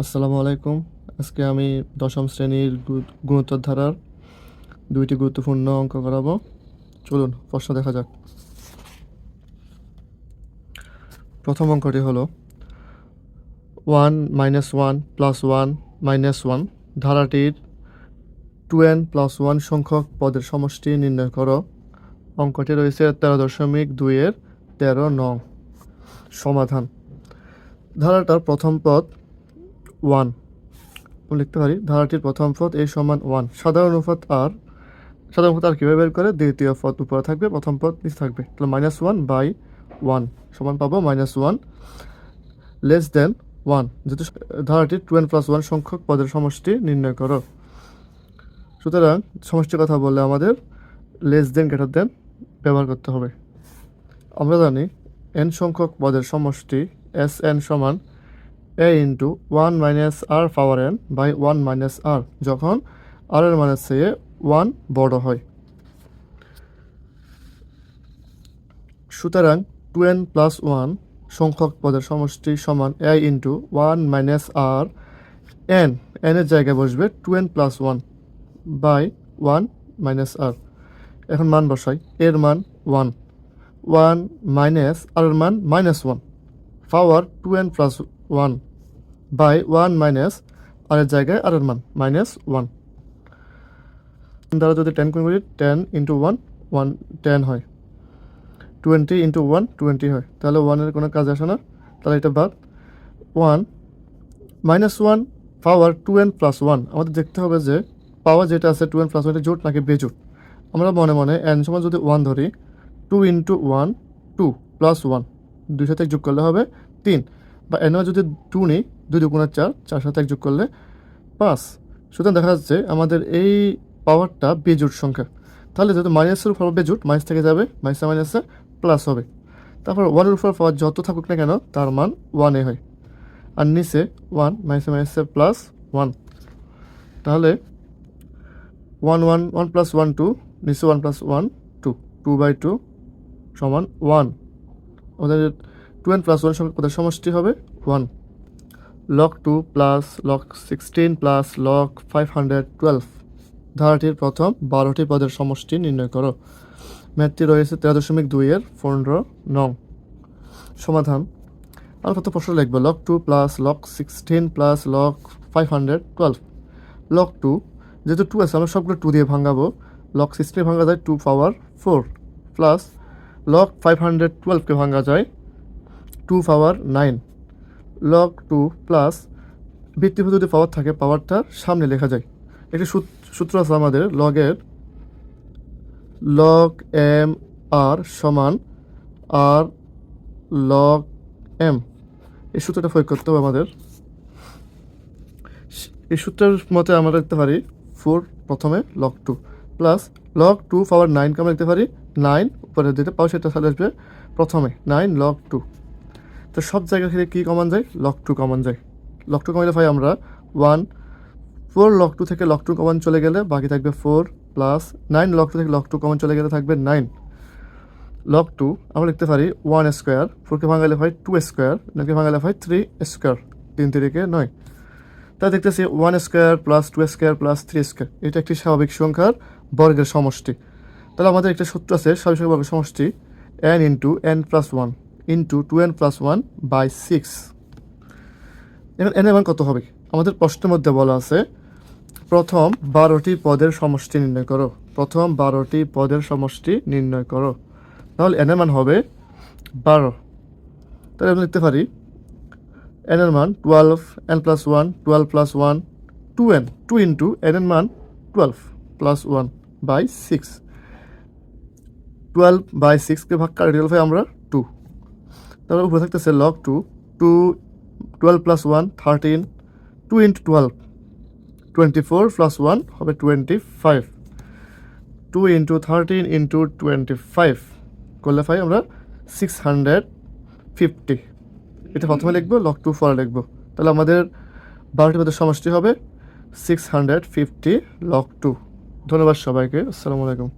আসসালামু আলাইকুম। আজকে আমি দশম শ্রেণির গুণোত্তর ধারার দুইটি গুরুত্বপূর্ণ অঙ্ক করাবো। চলুন, প্রশ্ন দেখা যাক। প্রথম অঙ্কটি হলো one minus one plus one minus one ধারাটির two n plus one সংখ্যক পদের সমষ্টি নির্ণয় করো। অঙ্কটি রয়েছে তেরো দশমিক দুইয়ের তেরো নং সমাধান। ধারাটার প্রথম পদ ওয়ান। লিখতে পারি, ধারাটির প্রথম পদ এ সমান ওয়ান। সাধারণ অনুপাত আর, সাধারণ অনুপাত আর কীভাবে বের করে? দ্বিতীয় পদ উপরে থাকবে, প্রথম পদ নিচে থাকবে। তাহলে মাইনাস ওয়ান বাই ওয়ান সমান পাবো minus one less then one যেহেতু ধারাটির টু এন প্লাস ওয়ান সংখ্যক পদের সমষ্টি নির্ণয় করো। সুতরাং সমষ্টির কথা বললে আমাদের লেস দেন গ্রেটার দেন ব্যবহার করতে হবে। আমরা জানি এন সংখ্যক পদের সমষ্টি এস এন সমান a into one minus r power n by one minus r যখন আর এর মানের চেয়ে ওয়ান বড় হয়। সুতরাং টু এন প্লাস ওয়ান সংখ্যক পদের সমষ্টি সমান a into one minus r n এনের জায়গায় বসবে two n plus one by one minus r এখন মান বসাই, এর মান ওয়ান ওয়ান মাইনাস আর মান minus one power two n plus one by one minus r এর জায়গায় আর এর মান মাইনাস ওয়ান দ্বারা যদি টেন কোন করি ten into one one ten হয়। টোয়েন্টি ইন্টু ওয়ান টোয়েন্টি হয়। তাহলে ওয়ানের কোনো কাজ আসে না। তাহলে এটা বাদ। One minus one power two n plus one আমাদের দেখতে হবে যে পাওয়ার যেটা আছে টু এন প্লাস ওয়ান জোট নাকি বেজোট। আমরা মনে মনে এন সময় যদি ওয়ান ধরি two into one two plus one দুই সাথে যোগ করলে হবে তিন। বা এনও যদি টু নিই, দুই দুগুণের চার চার সাথে এক যোগ করলে পাঁচ। সুতরাং দেখা যাচ্ছে আমাদের এই পাওয়ারটা বেজুট সংখ্যা। তাহলে যেহেতু মাইনাসের উপর বেজুট মাইনাস থেকে যাবে মাইনাসে মাইনাসে প্লাস হবে। তারপর ওয়ানের উপর পাওয়ার যত থাকুক না কেন, তার মান ওয়ানে হয়। আর নিচে ওয়ান মাইনাসে মাইনাসে প্লাস ওয়ান তাহলে one one one plus one two নিচে one plus one two two by two সমান ওয়ান আমাদের টু এন প্লাস ওয়ান সংখ্যক পদের সমষ্টি হবে? One log two plus log sixteen plus log five hundred twelve ধারাটির প্রথম বারোটি পদের সমষ্টি নির্ণয় করো। ম্যাথটি রয়েছে তেরো দশমিক দুইয়ের পনেরো নং। সমাধান। আর কত প্রশ্ন লিখব? Log two plus log sixteen plus log five hundred twelve log two যেহেতু টু আছে, আমরা সবগুলো টু দিয়ে ভাঙাবো। লক সিক্সটিন ভাঙা যায় two power four plus log five hundred টুয়েলভকে ভাঙা যায় two power nine log two plus ভিত্তিভূত যদি পাওয়ার থাকে পাওয়ারটা সামনে লেখা যায়। একটি সূত- সূত্র আছে আমাদের লগের লগ এম আর সমান আর লগ এম এই সূত্রটা প্রয়োগ করতে হবে আমাদের। এই সূত্রের মতে আমরা লিখতে পারি ফোর প্রথমে log two plus log two power নাইনকে আমরা লিখতে পারি নাইন উপরে যেটা পাও সেটা আসবে প্রথমে নাইন লগ টু তো সব জায়গা থেকে কী কমান যায়? লক টু কমন যায়। লক টু কমাইলে ভাই আমরা ওয়ান ফোর লক টু থেকে লক টু কমান চলে গেলে বাকি থাকবে four plus nine log two থেকে লক টু কমান চলে গেলে থাকবে নাইন লক টু আমরা লিখতে পারি ওয়ান স্কোয়ার ফোরকে ভাঙালে হয় টু স্কোয়ার নাইনকে ভাঙালে হয় থ্রি স্কোয়ার তিন তিরিকে নয়। তা দেখতেছি one square plus two square plus three square এটা একটি স্বাভাবিক সংখ্যার বর্গের সমষ্টি। তাহলে আমাদের একটা সূত্র আছে স্বাভাবিক বর্গের সমষ্টি n into n plus one into two n plus one by six এখন এন মান কত হবে? আমাদের প্রশ্নের মধ্যে বলা আছে, প্রথম বারোটি পদের সমষ্টি নির্ণয় করো। প্রথম বারোটি পদের সমষ্টি নির্ণয় করো। তাহলে এন মান হবে বারো। তাহলে আমি লিখতে পারি এন এর মান twelve n plus one twelve plus one two n two into n এর মান twelve plus one by six twelve by সিক্সকে ভাগ কাটে টুয়েলভে আমরা তারপর উপরে থাকতেছে log two two twelve plus one thirteen two into twelve twenty four plus one হবে twenty five two into thirteen into twenty five করলে পাই আমরা সিক্স হান্ড্রেড ফিফটি এটা প্রথমে লিখব লক টু পরে লিখব। তাহলে আমাদের বারোটির মধ্যে সমষ্টি হবে six hundred fifty log two ধন্যবাদ সবাইকে আসসালামু আলাইকুম।